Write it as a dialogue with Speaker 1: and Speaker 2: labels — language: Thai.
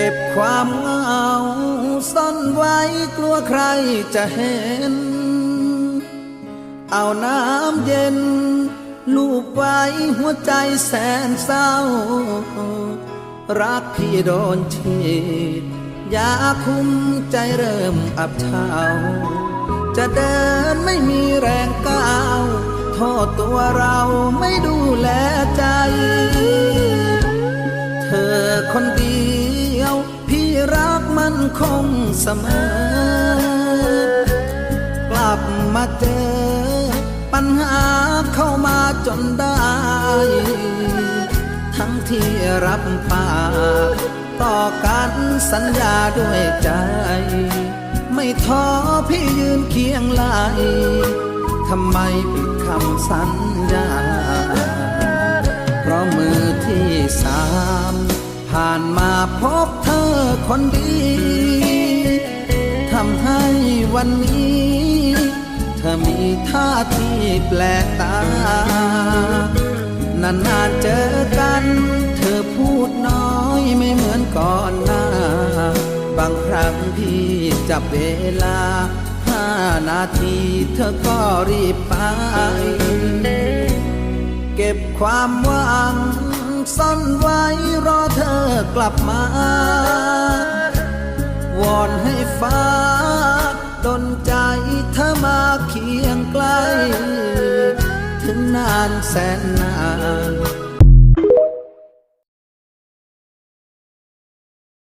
Speaker 1: ก็บความเหงาซ่อนไว้กลัวใครจะเห็น เอาน้ำเย็น ลูบไว้หัวใจแสนเศร้า รักพี่โดนฉีดยาคุมใจเริ่มอับเฉาจะเดินไม่มีแรงก้าว โทษตัวเราไม่ดูแลใจ มันคงเสมอกลับมาเจอ ปัญหาเข้ามาจนได้ ทั้งที่รับปากต่อกันสัญญาด้วยใจ ไม่ท้อพี่ยืนเคียงไหลทำไมปิดคำสัญญา ผ่านมาพบเธอคนดีทำให้วันนี้ เธอมีท่าที่แปลกตานานๆเจอกัน เธอพูดน้อยไม่เหมือนก่อนหน้า บางครั้งพี่จับเวลาห้านาทีเธอก็รีบไป เก็บความหวังซ่อนไว้รอเธอ กลับมา วอนให้ฟ้าดนใจเธอมาเคียงใกล้ ถึงนานแสนนาน